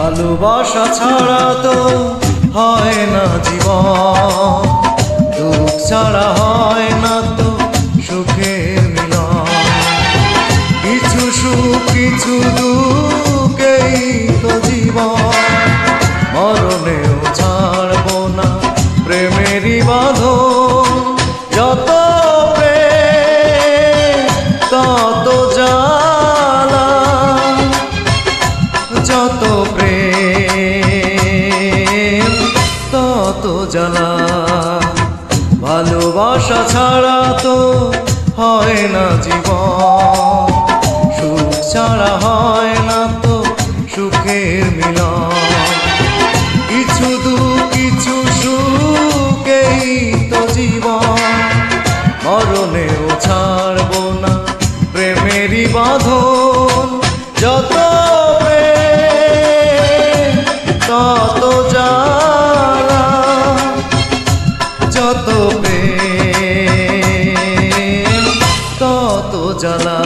ভালোবাসা ছাড়া তো হয় না জীবন। দুঃখ ছাড়া হয় না তো সুখের মিলন। কিছু সুখ, কিছু দুঃখেই তো জীবন। মরণেও ছাড়বো না প্রেমেরই বাঁধন। যত প্রেম, তত যত প্রেম, তত জ্বালা। ভালোবাসা ছাড়া তো হয় না জীবন। সুখ ছাড়া হয় না তো সুখের মিলন। কিছু দু কিছু সুখেই তো জীবন। মরণেও ছাড়বো না প্রেমেরই বাঁধন। যত তত জ্বালা যত প্রেম তত জ্বালা।